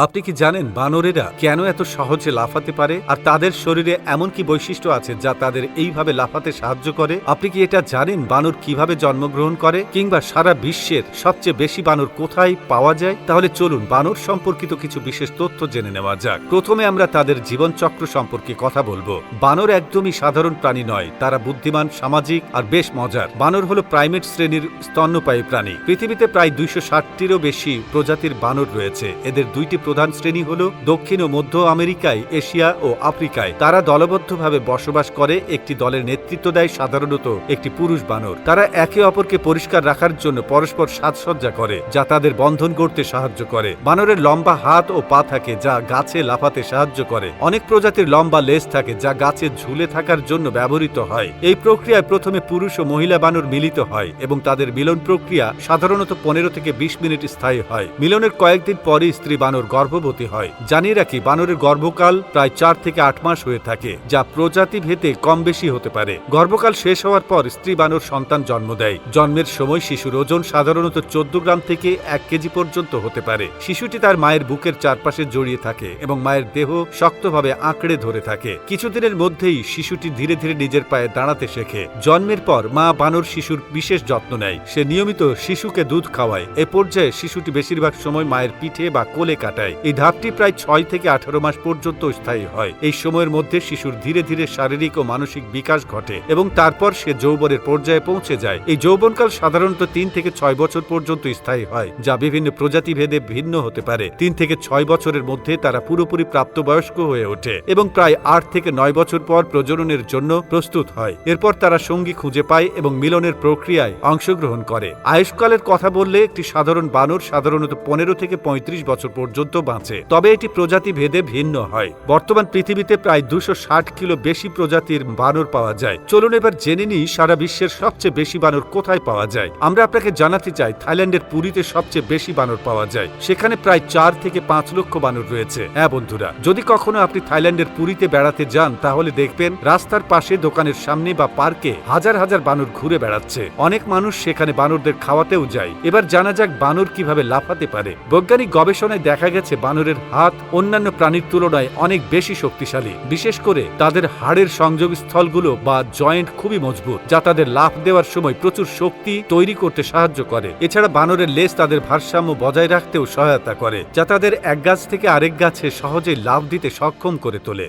আপনি কি জানেন বানরেরা কেন এত সহজে লাফাতে পারে? আর তাদের শরীরে এমন কি বৈশিষ্ট্য আছে যা তাদের এইভাবে লাফাতে সাহায্য করে? আপনি কি এটা জানেন বানর কীভাবে জন্মগ্রহণ করে? কিংবা সারা বিশ্বের সবচেয়ে বেশি বানর কোথায় পাওয়া যায়? তাহলে চলুন বানর সম্পর্কিত কিছু বিশেষ তথ্য জেনে নেওয়া যাক। প্রথমে আমরা তাদের জীবনচক্র সম্পর্কে কথা বলব। বানর একদমই সাধারণ প্রাণী নয়, তারা বুদ্ধিমান, সামাজিক আর বেশ মজার। বানর হলো প্রাইমেট শ্রেণির স্তন্যপায়ী প্রাণী। পৃথিবীতে প্রায় দুইশো ষাটটিরও বেশি প্রজাতির বানর রয়েছে। এদের দুইটি প্রধান শ্রেণি হল দক্ষিণ ও মধ্য আমেরিকায়, এশিয়া ও আফ্রিকায়। তারা দলবদ্ধভাবে বসবাস করে, একটি দলের নেতৃত্ব দেয় সাধারণত একটি পুরুষ বানর। তারা একে অপরকে পরিষ্কার রাখার জন্য পরস্পর সাজসজ্জা করে, যা তাদের বন্ধন করতে সাহায্য করে। বানরের লম্বা হাত ও পা থাকে, যা গাছে লাফাতে সাহায্য করে। অনেক প্রজাতির লম্বা লেজ থাকে, যা গাছে ঝুলে থাকার জন্য ব্যবহৃত হয়। এই প্রক্রিয়ায় প্রথমে পুরুষ ও মহিলা বানর মিলিত হয় এবং তাদের মিলন প্রক্রিয়া সাধারণত পনেরো থেকে বিশ মিনিট স্থায়ী হয়। মিলনের কয়েকদিন পরে স্ত্রী বানর গর্ভবতী হয়। জানিয়ে রাখি, বানরের গর্ভকাল প্রায় চার থেকে আট মাস হয়ে থাকে, যা প্রজাতি ভেদে কম বেশি হতে পারে। গর্ভকাল শেষ হওয়ার পর স্ত্রী বানর সন্তান জন্ম দেয়। জন্মের সময় শিশুর ওজন সাধারণত চোদ্দ গ্রাম থেকে এক কেজি পর্যন্ত হতে পারে। শিশুটি তার মায়ের বুকের চারপাশে জড়িয়ে থাকে এবং মায়ের দেহ শক্তভাবে আঁকড়ে ধরে থাকে। কিছুদিনের মধ্যেই শিশুটি ধীরে ধীরে নিজের পায়ে দাঁড়াতে শেখে। জন্মের পর মা বানর শিশুর বিশেষ যত্ন নেয়। সে নিয়মিত শিশুকে দুধ খাওয়ায়। এ পর্যায়ে শিশুটি বেশিরভাগ সময় মায়ের পিঠে বা কোলে কাটায়। এই ধাপটি প্রায় ছয় থেকে আঠারো মাস পর্যন্ত স্থায়ী হয়। এই সময়ের মধ্যে শিশুর ধীরে ধীরে শারীরিক ও মানসিক বিকাশ ঘটে এবং তারপর সে যৌবনের পর্যায়ে পৌঁছে যায়। এই যৌবনকাল সাধারণত তিন থেকে ছয় বছর পর্যন্ত স্থায়ী হয়, যা বিভিন্ন প্রজাতি ভেদে ভিন্ন হতে পারে। তিন থেকে ছয় বছরের মধ্যে তারা পুরোপুরি প্রাপ্তবয়স্ক হয়ে ওঠে এবং প্রায় আট থেকে নয় বছর পর প্রজননের জন্য প্রস্তুত হয়। এরপর তারা সঙ্গী খুঁজে পায় এবং মিলনের প্রক্রিয়ায় অংশগ্রহণ করে। আয়ুষ্কালের কথা বললে একটি সাধারণ বানর সাধারণত পনেরো থেকে পঁয়ত্রিশ বছর পর্যন্ত বাঁচে। তবে এটি প্রজাতি ভেদে ভিন্ন হয়। বর্তমান পৃথিবীতে প্রায় দুশো কিলো বেশি প্রজাতির বানর পাওয়া যায়। চলুন এবার জেনে নিই সারা বিশ্বের সবচেয়ে বেশি বানর কোথায় পাওয়া যায়। আমরা আপনাকে জানাতে চাই, থাইল্যান্ডের পুরীতে সবচেয়ে বেশি বানর পাওয়া যায়। সেখানে প্রায় চার থেকে পাঁচ লক্ষ বানর রয়েছে। হ্যাঁ বন্ধুরা, যদি কখনো আপনি থাইল্যান্ডের পুরীতে বেড়াতে যান, তাহলে দেখবেন রাস্তার পাশে দোকানের সামনে বা পার্কে হাজার হাজার বানর ঘুরে বেড়াচ্ছে। অনেক মানুষ সেখানে বানরদের খাওয়াতেও যায়। এবার জানা যাক বানর কীভাবে লাফাতে পারে। বৈজ্ঞানিক গবেষণায় দেখা গেছে বানরের হাত। অন্যান্য প্রাণীর তুলনায় অনেক বেশি শক্তিশালী। বিশেষ করে তাদের হাড়ের সংযোগ স্থলগুলো বা জয়েন্ট খুবই মজবুত, যা তাদের লাফ দেওয়ার সময় প্রচুর শক্তি তৈরি করতে সাহায্য করে। এছাড়া বানরের লেজ তাদের ভারসাম্য বজায় রাখতেও সহায়তা করে, যা তাদের এক গাছ থেকে আরেক গাছে সহজে লাভ দিতে সক্ষম করে তোলে।